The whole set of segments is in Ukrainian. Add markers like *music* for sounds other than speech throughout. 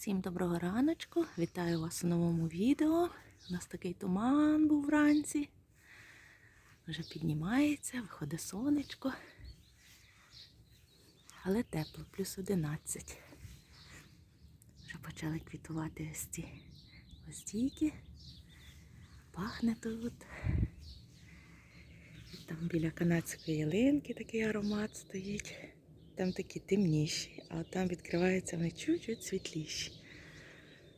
Всім доброго раночку! Вітаю вас у новому відео. У нас такий туман був вранці. Вже піднімається, виходить сонечко. Але тепло, плюс 11. Вже почали квітувати ось ці оздійки. Пахне тут. І там біля канадської ялинки такий аромат стоїть. Там такі темніші, а там відкриваються вони чуть-чуть світліші.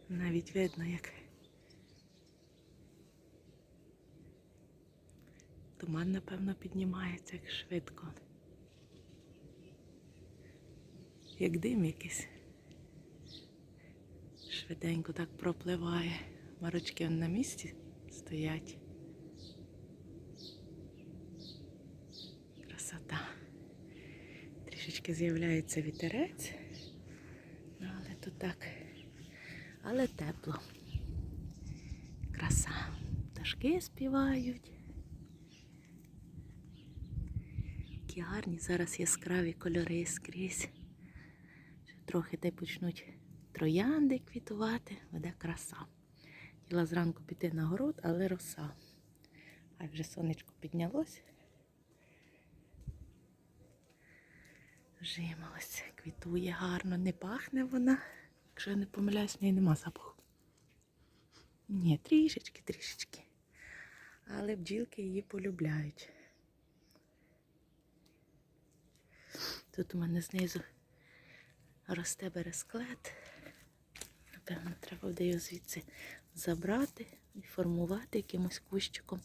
Навіть видно, як туман, напевно, піднімається як швидко. Як дим якийсь. Швиденько так пропливає. Марочки на місці стоять. Красота. Трішечки з'являється вітерець, ну, але тут так, але тепло. Краса. Пташки співають. Які гарні зараз яскраві кольори скрізь. Трохи де почнуть троянди квітувати, буде краса. Хотіла зранку піти на город, але роса. А вже сонечко піднялось. Жимолость, квітує гарно, не пахне вона. Якщо я не помиляюсь, в неї нема запаху. Ні, трішечки, трішечки. Але бджілки її полюбляють. Тут у мене знизу росте бересклет. Напевно, треба буде його звідси забрати і формувати якимось кущиком.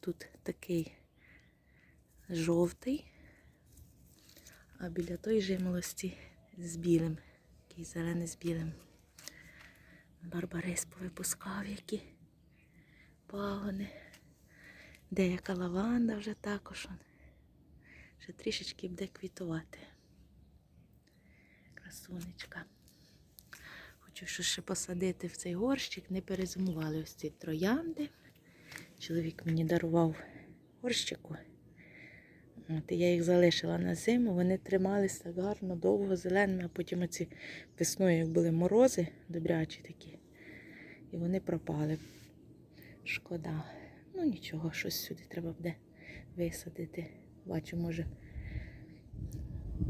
Тут такий жовтий а біля тої жимолості з білим, який зелений з білим. Барбарис повипускав які пагони. Деяка лаванда вже також. Ще трішечки буде квітувати. Красунечка. Хочу що ще посадити в цей горщик, не перезимували ось ці троянди. Чоловік мені дарував горщику. От, я їх залишила на зиму, вони трималися так гарно, довго, зеленими, а потім оці весною, як були морози добрячі такі, і вони пропали. Шкода. Ну нічого, щось сюди треба буде висадити. Бачу, може,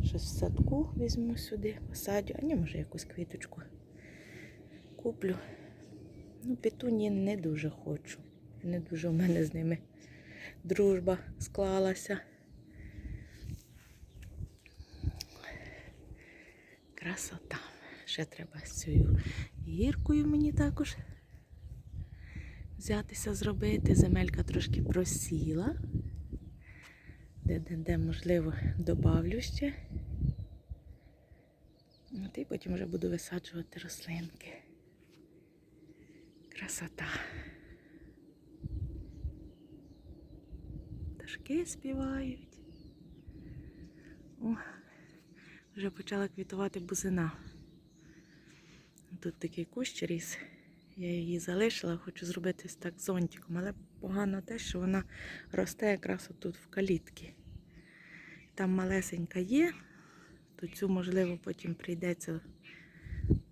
щось в садку візьму сюди, посадю, а ні, може якусь квіточку куплю. Ну, петуні не дуже хочу. Не дуже в мене з ними дружба склалася. Красота. Ще треба з цією гіркою мені також взятися зробити. Земелька трошки просіла. Де-де-де, можливо, добавлю ще. От і потім вже буду висаджувати рослинки. Красота. Пташки співають. О, вже почала квітувати бузина. Тут такий кущ ріс. Я її залишила, хочу зробити так зонтиком, але погано те, що вона росте якраз отут в калітки. Там малесенька є, то цю, можливо, потім прийдеться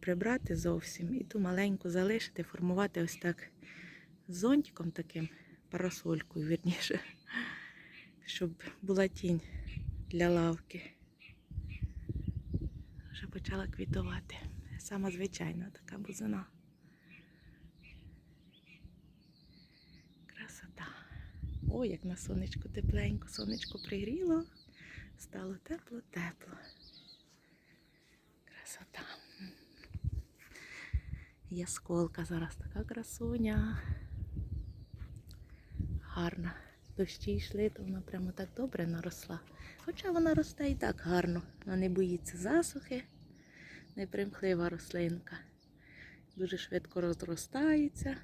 прибрати зовсім і ту маленьку залишити, формувати ось так зонтиком таким, парасолькою, вірніше, щоб була тінь для лавки почала квітувати. Сама звичайна така бузина. Красота. Ой, як на сонечку тепленько, сонечко пригріло, стало тепло-тепло. Красота. Ясколка зараз така красуня. Гарна. Дощі йшли, то вона прямо так добре наросла. Хоча вона росте і так гарно. Вона не боїться засухи, непримхлива рослинка. Дуже швидко розростається.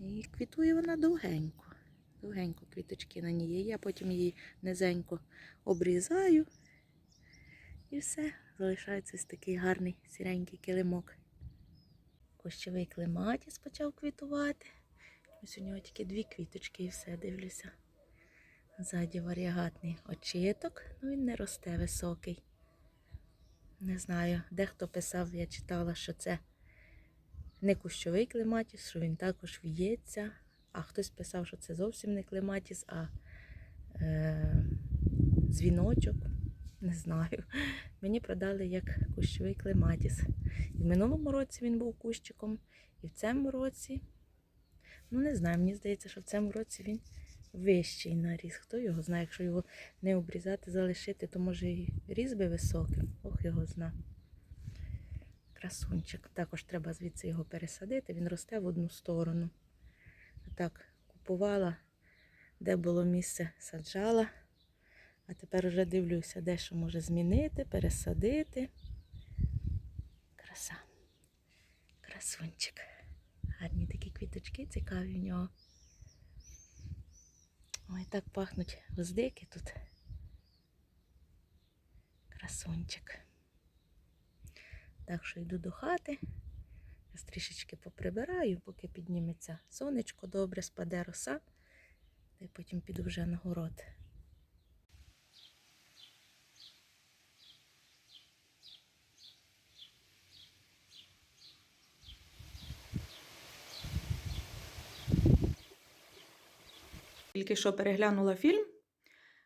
І квітує вона довгенько. Довгенько квіточки на ній є. Я потім її низенько обрізаю. І все, залишається такий гарний сіренький килимок. Кощовий клематіс почав квітувати. Ось у нього тільки дві квіточки і все дивлюся. Ззаді варіагатний очіток, ну він не росте високий. Не знаю, дехто писав, я читала, що це не кущовий клематіс, що він також в'ється. А хтось писав, що це зовсім не клематіс, а е, дзвіночок. Не знаю. *laughs* Мені продали як кущовий клематіс. І в минулому році він був кущиком, і в цьому році, ну не знаю, мені здається, що в цьому році він вищий на ріс. Хто його знає, якщо його не обрізати, залишити, то може і ріс би високим. Ох, його зна. Красунчик. Також треба звідси його пересадити, він росте в одну сторону. Так, купувала, де було місце, саджала. А тепер вже дивлюся, де що може змінити, пересадити. Краса. Красунчик. Гарні такі квіточки цікаві в нього. Ой, так пахнуть гвоздики тут. Красунчик. Так що йду до хати. Зараз трішечки поприбираю, поки підніметься сонечко добре, спаде роса. Та й потім піду вже на город. Тільки що переглянула фільм.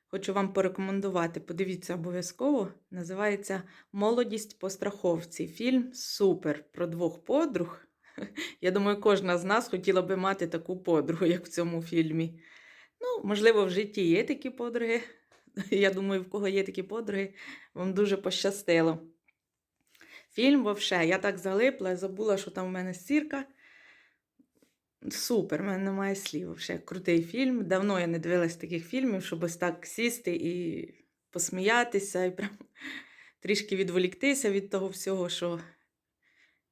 Хочу вам порекомендувати. Подивіться обов'язково. Називається Молодість по страховці. Фільм супер про двох подруг. *laughs* Я думаю, кожна з нас хотіла би мати таку подругу, як в цьому фільмі. Ну, можливо, в житті є такі подруги. *laughs* Я думаю, в кого є такі подруги, вам дуже пощастило. Фільм, вовше, я так залипла, забула, що там у мене стірка. Супер, в мене немає слів. Вообще крутий фільм. Давно я не дивилась таких фільмів, щоб ось так сісти і посміятися, і прям *laughs* трішки відволіктися від того всього, що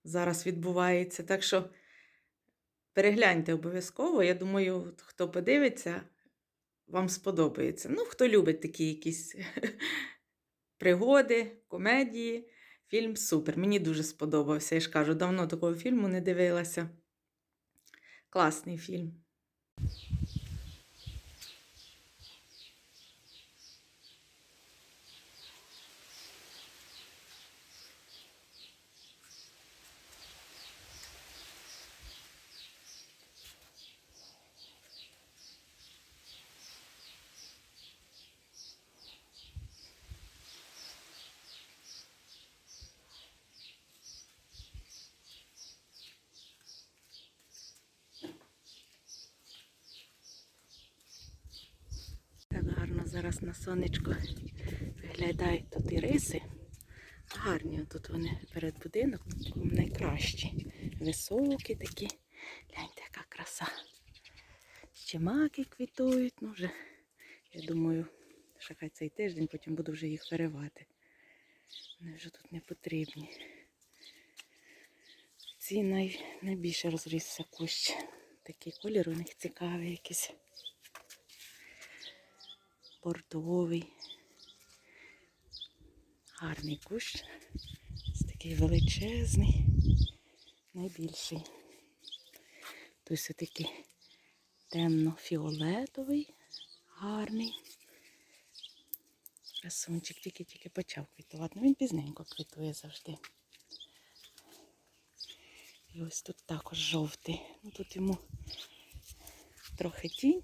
зараз відбувається. Так що перегляньте обов'язково. Я думаю, хто подивиться, вам сподобається. Ну, хто любить такі якісь *laughs* пригоди, комедії. Фільм супер. Мені дуже сподобався. Я ж кажу, давно такого фільму не дивилася. Класний фільм. Так гарно зараз на сонечко виглядають тут і риси. Гарні тут вони перед будинком найкращі. Високі такі. Гляньте, яка краса. Ще маки квітують. Ну вже, я думаю, що хай цей тиждень, потім буду вже їх виривати. Вони вже тут не потрібні. Ці най, найбільше розрісся кущ. Такий колір у них цікавий якийсь бордовий. Гарний кущ. Ось такий величезний, найбільший. Все такий темно-фіолетовий, гарний. Красунчик тільки-тільки почав квітувати. Ну, він пізненько квітує завжди. І ось тут також жовтий. Ну, тут йому трохи тінь,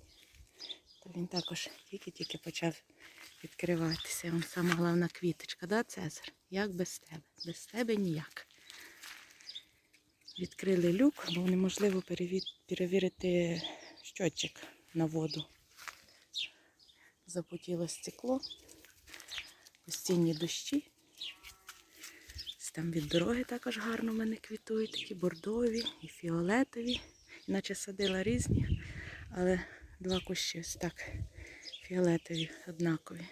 то він також тільки-тільки почав відкриватися. Вон сама головна квіточка, да, Цезар? Як без тебе? Без тебе ніяк. Відкрили люк, бо неможливо перевірити щотчик на воду. Запотіло стекло, постійні дощі. Там від дороги також гарно в мене квітують, такі бордові і фіолетові. Іначе садила різні, але два кущі ось так фіолетові, однакові.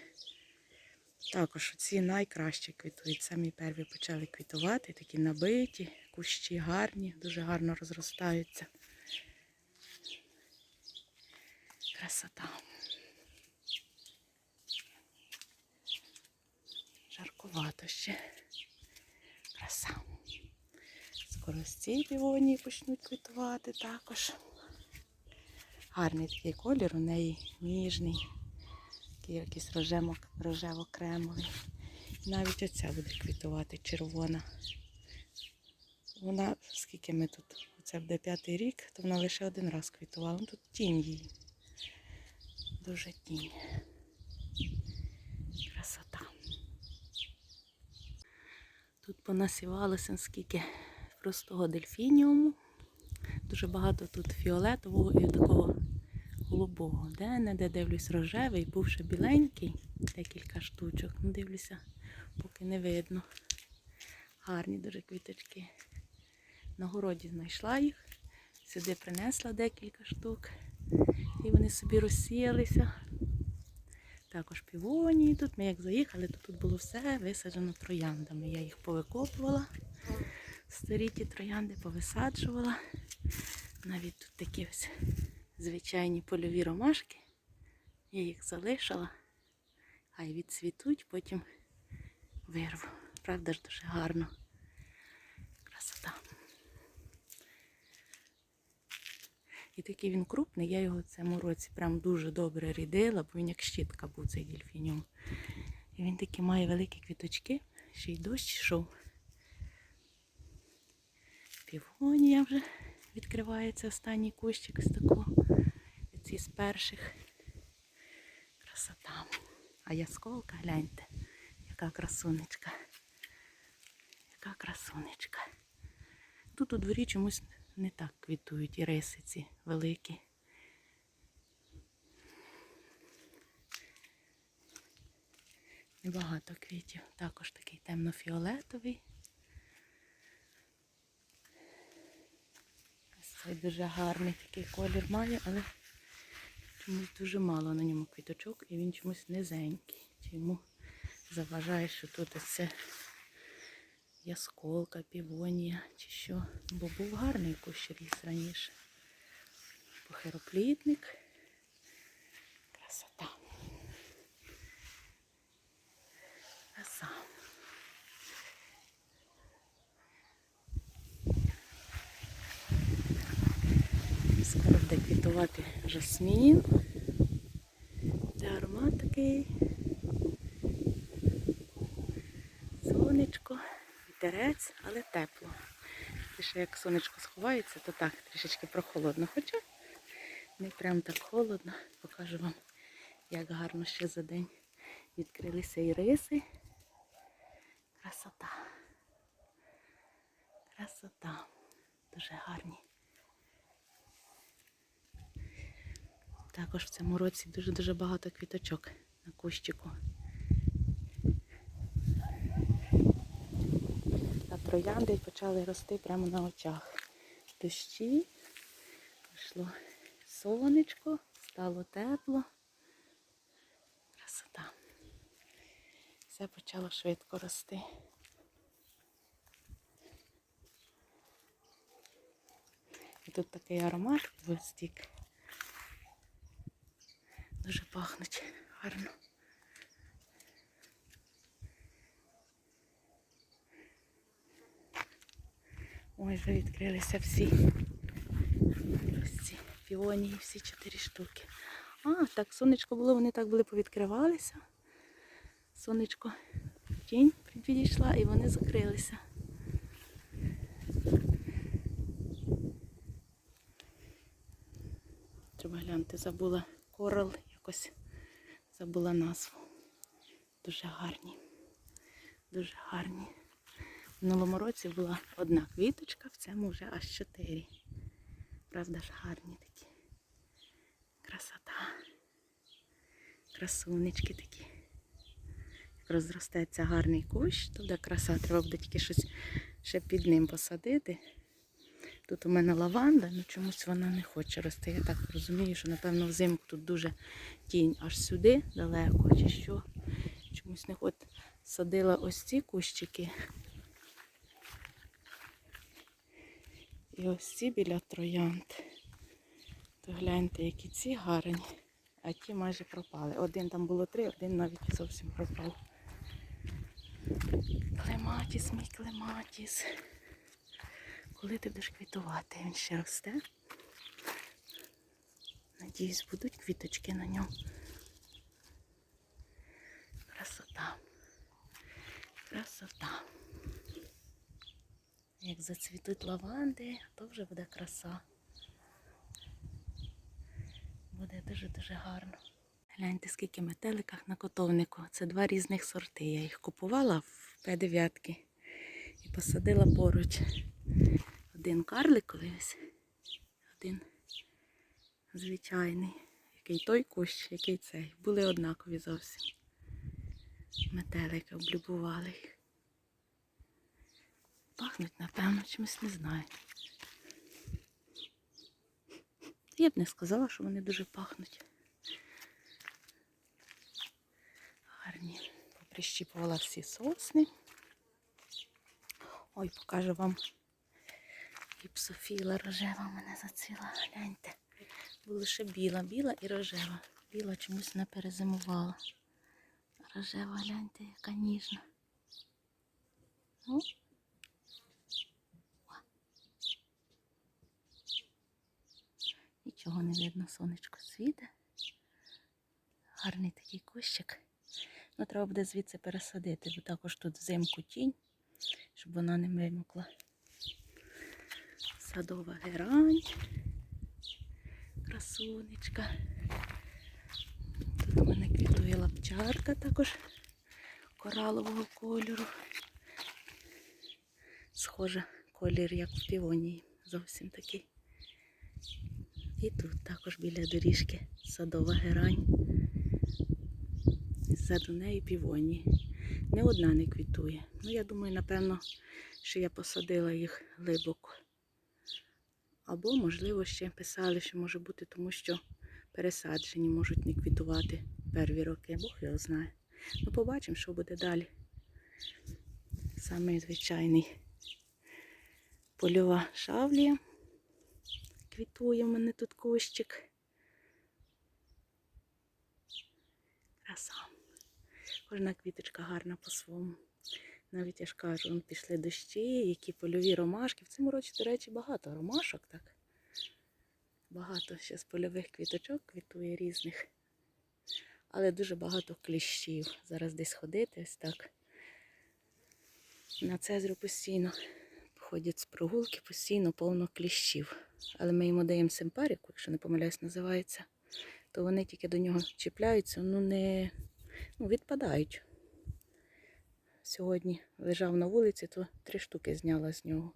Також ці найкраще квітують. Самі перві почали квітувати, такі набиті, кущі гарні, дуже гарно розростаються. Красота. Жаркувато ще. Краса. Скоро з ці півонії почнуть квітувати також. Гарний такий колір у неї ніжний, такий якийсь рожево- рожево-кремовий. Навіть оця буде квітувати червона. Вона, скільки ми тут, це буде п'ятий рік, то вона лише один раз квітувала. Ну, Тут тінь її. Дуже тінь. Красота. Тут понасівалося скільки простого дельфініуму. Дуже багато тут фіолетового і такого голубого. Де не де дивлюсь рожевий, був ще біленький, декілька штучок. Ну, дивлюся, поки не видно. Гарні дуже квіточки. На городі знайшла їх, сюди принесла декілька штук. І вони собі розсіялися. Також півонії тут. Ми як заїхали, то тут було все висаджено трояндами. Я їх повикопувала. Старі ті троянди повисаджувала. Навіть тут такі ось звичайні польові ромашки. Я їх залишила. Хай відцвітуть, потім вирву. Правда ж дуже гарно. Красота. І такий він крупний, я його в цьому році прям дуже добре рідила, бо він як щітка був цей дельфініум. І він такі має великі квіточки, ще й дощ йшов. Півонія вже відкривається останній кущик з такого. Ці з перших. Красота. А ясколка, гляньте, яка красунечка. Яка красунечка. Тут у дворі чомусь не так квітують і риси ці великі. Небагато квітів. Також такий темно-фіолетовий. Ось цей дуже гарний такий колір має, але чомусь дуже мало на ньому квіточок і він чомусь низенький. Чи йому заважає, що тут це ясколка, півонія чи що. Бо був гарний кущ ріс раніше. Похироплітник. Красота. Краса. Скоро буде жасмін. Це аромат такий. Сонечко, вітерець, але тепло. І як сонечко сховається, то так трішечки прохолодно. Хоча не прям так холодно. Покажу вам, як гарно ще за день відкрилися і риси. Красота. Красота. Дуже гарні. Також в цьому році дуже-дуже багато квіточок на кущику. А троянди почали рости прямо на очах. Дощі, пішло сонечко, стало тепло. Красота. Все почало швидко рости. І тут такий аромат стік. Дуже пахнуть гарно. Ой, вже відкрилися всі. Ось ці піонії, всі чотири штуки. А, так, сонечко було, вони так були повідкривалися. Сонечко тінь підійшла і вони закрилися. Треба глянути, забула корал, якось забула назву. Дуже гарні. Дуже гарні. В минулому році була одна квіточка, в цьому вже аж чотири. Правда ж гарні такі. Красота. Красунечки такі. Як розростеться гарний кущ, то буде краса, треба буде тільки щось ще під ним посадити. Тут у мене лаванда, але чомусь вона не хоче рости. Я так розумію, що напевно взимку тут дуже тінь аж сюди далеко, чи що. Чомусь не хоче. Садила ось ці кущики. І ось ці біля троянд. То гляньте, які ці гарні, а ті майже пропали. Один там було три, один навіть зовсім пропав. Клематіс, мій клематіс. Коли ти будеш квітувати, він ще росте. Надіюсь, будуть квіточки на ньому. Красота. Красота. Як зацвітуть лаванди, то вже буде краса. Буде дуже-дуже гарно. Гляньте, скільки метеликах на котовнику. Це два різних сорти. Я їх купувала в П9 і посадила поруч. Один карликовий ось, один звичайний. Який той кущ, який цей. Були однакові зовсім. Метелики облюбували їх. Пахнуть, напевно, чимось не знаю. Я б не сказала, що вони дуже пахнуть. Гарні. Поприщіпувала всі сосни. Ой, покажу вам. Гіпсофіла рожева в мене зацвіла. Гляньте. Була лише біла, біла і рожева. Біла чомусь не перезимувала. Рожева, гляньте, яка ніжна. Нічого не видно, сонечко світе. Гарний такий кущик. Ну, треба буде звідси пересадити, бо також тут взимку тінь, щоб вона не вимокла. Садова герань. Красунечка. Тут у мене квітує лапчарка також коралового кольору. Схожа колір, як в півонії. Зовсім такий. І тут також біля доріжки садова герань. Ззаду неї півонії. Не одна не квітує. Ну, я думаю, напевно, що я посадила їх глибоко. Або, можливо, ще писали, що може бути, тому що пересаджені можуть не квітувати перві роки. Бог його знає. Ну, побачимо, що буде далі. Самий звичайний польова шавлія. Квітує в мене тут кущик. Краса. Кожна квіточка гарна по-своєму. Навіть я ж кажу, пішли дощі, які польові ромашки. В цьому році, до речі, багато ромашок, так. Багато ще з польових квіточок квітує різних. Але дуже багато кліщів. Зараз десь ходити ось так. На Цезрю постійно ходять з прогулки, постійно повно кліщів. Але ми йому даємо симпаріку, якщо не помиляюсь, називається, то вони тільки до нього чіпляються, ну не ну, відпадають. Сьогодні лежав на вулиці, то три штуки зняла з нього.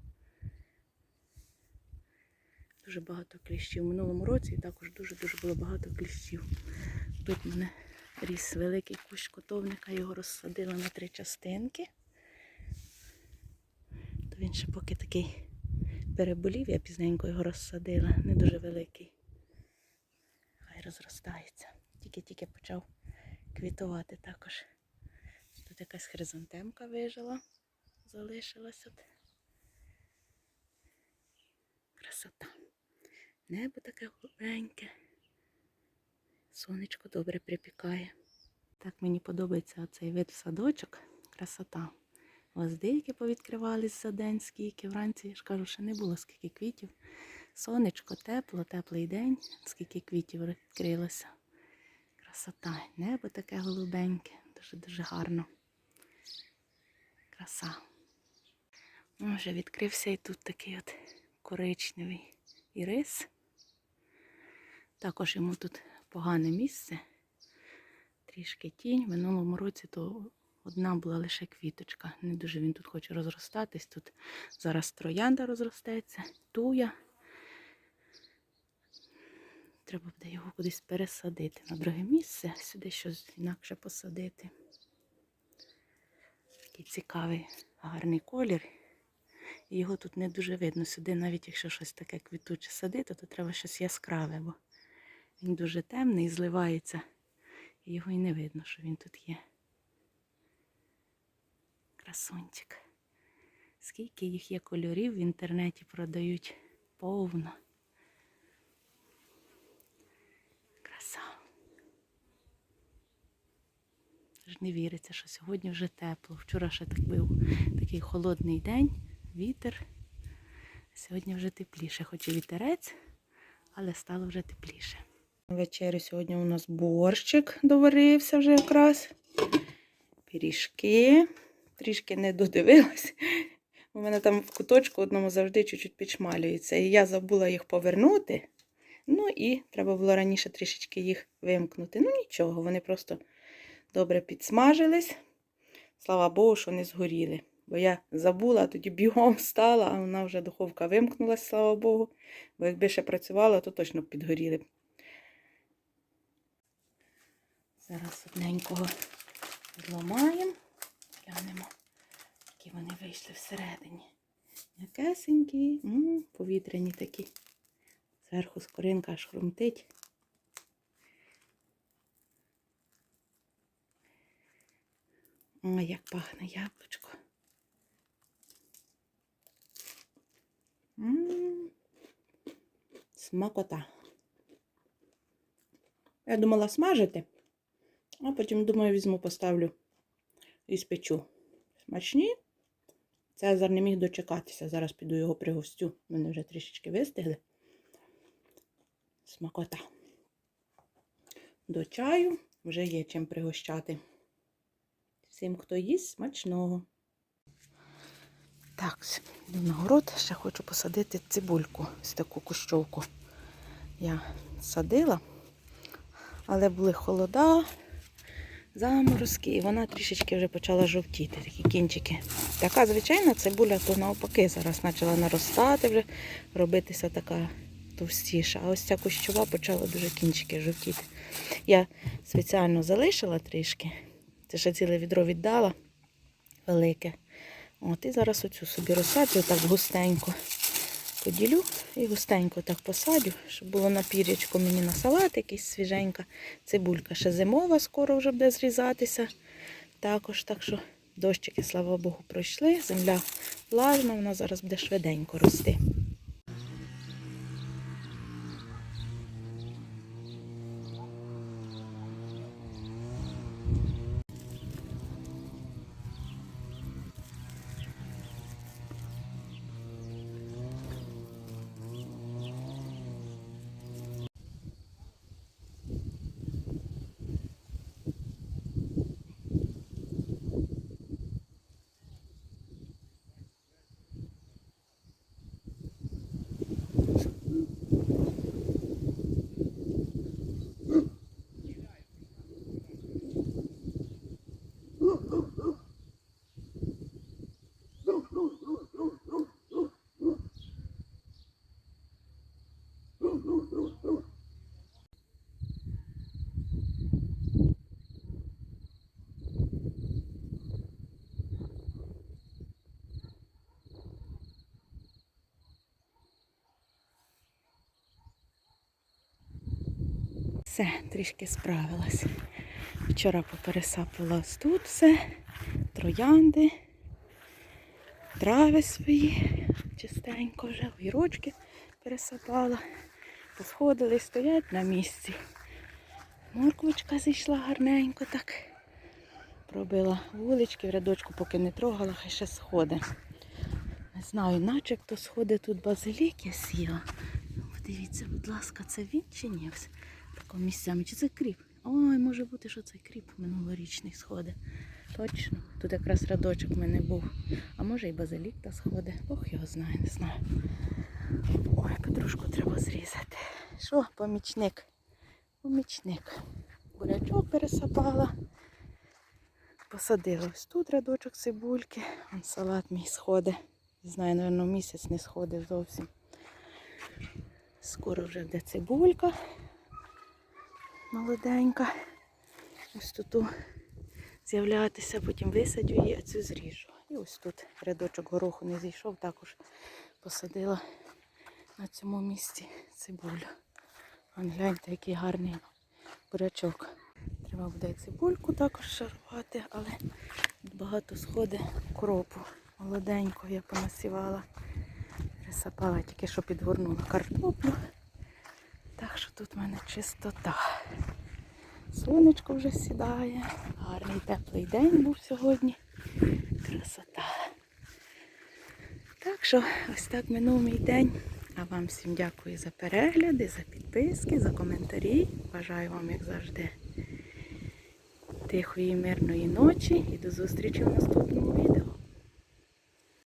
Дуже багато кліщів. Минулому році також дуже-дуже було багато кліщів. Тут в мене ріс великий кущ котовника, його розсадила на три частинки. То він ще поки такий переболів, я пізненько його розсадила, не дуже великий. Хай розростається. Тільки-тільки почав квітувати також. Тут якась хризантемка вижила, залишилась от. Красота. Небо таке голубеньке. Сонечко добре припікає. Так мені подобається оцей вид в садочок. Красота. Гвоздики повідкривались за день, скільки вранці, я ж кажу, ще не було скільки квітів. Сонечко тепло, теплий день, скільки квітів відкрилося. Красота. Небо таке голубеньке, дуже-дуже гарно. Краса. Вже відкрився і тут такий от коричневий ірис. Також йому тут погане місце. Трішки тінь. Минулому році то одна була лише квіточка. Не дуже він тут хоче розростатись. Тут зараз троянда розростеться, туя. Треба буде його кудись пересадити на друге місце, сюди щось інакше посадити. Такий цікавий, гарний колір. Його тут не дуже видно. Сюди, навіть якщо щось таке квітуче садити, то треба щось яскраве, бо він дуже темний і зливається. Його і не видно, що він тут є. Красунчик. Скільки їх є кольорів в інтернеті продають повно. Краса. Ж не віриться, що сьогодні вже тепло. Вчора ще так був такий холодний день, вітер. Сьогодні вже тепліше, хоч і вітерець, але стало вже тепліше. Вечері сьогодні у нас борщик доварився вже якраз. Пиріжки. трішки не додивилась. У мене там в куточку одному завжди чуть-чуть підшмалюється. І я забула їх повернути. Ну і треба було раніше трішечки їх вимкнути. Ну нічого, вони просто добре підсмажились. Слава Богу, що не згоріли. Бо я забула, тоді бігом *laughs* встала, а вона вже духовка вимкнулась, слава Богу. Бо якби ще працювала, то точно б підгоріли б. Зараз одненького зламаємо, глянемо, які вони вийшли всередині. М'якесенькі, повітряні такі. Зверху скоринка аж хрумтить. Ой, як пахне яблучко. М, Смакота. Я думала смажити, а потім, думаю, візьму, поставлю і спечу. Смачні. Цезар не міг дочекатися. Зараз піду його пригостю. Вони вже трішечки вистигли. Смакота. До чаю вже є чим пригощати. Всім, хто їсть, смачного. Так, на город, ще хочу посадити цибульку, ось таку кущовку. Я садила, але були холода, заморозки, і вона трішечки вже почала жовтіти, такі кінчики. Така звичайна цибуля, то навпаки, зараз почала наростати, вже робитися така товстіша. А ось ця кущова почала дуже кінчики жовтіти. Я спеціально залишила трішки. Це ще ціле відро віддала велике. От, і зараз оцю собі розсаджу так густенько поділю і густенько так посадю, щоб було на пір'ячко мені на салат якийсь свіженька. Цибулька ще зимова, скоро вже буде зрізатися. Також, так що дощики, слава Богу, пройшли. Земля влажна, вона зараз буде швиденько рости. Все, трішки справилась. Вчора попересапала ось тут все, троянди, трави свої, чистенько вже, огірочки пересапала. Посходили, стоять на місці. Морквочка зійшла гарненько так. Пробила вулички, в рядочку поки не трогала, хай ще сходи. Не знаю, начебто сходи тут базилік я сіла. Подивіться, будь ласка, це він чи ні? Ось місцями. Чи це кріп? Ой, може бути, що це кріп минулорічний сходи. Точно. Тут якраз рядочок в мене був. А може і базилік та сходи. Бог його знає, не знаю. Ой, петрушку треба зрізати. Що, помічник? Помічник. Бурячок пересапала. Посадила ось тут рядочок цибульки. Вон салат мій сходить. Не знаю, напевно, місяць не сходив зовсім. Скоро вже буде цибулька. Молоденька. Ось тут з'являтися, потім висадю її, а цю зріжу. І ось тут рядочок гороху не зійшов, також посадила на цьому місці цибулю. Вон гляньте, який гарний бурячок. Треба буде цибульку також шарувати, але багато сходить кропу. Молоденько я понасівала. Пересапала, тільки що підгорнула картоплю. Так що тут в мене чистота. Сонечко вже сідає. Гарний теплий день був сьогодні. Красота. Так що ось так минув мій день. А вам всім дякую за перегляди, за підписки, за коментарі. Бажаю вам, як завжди, тихої, мирної ночі і до зустрічі в наступному відео.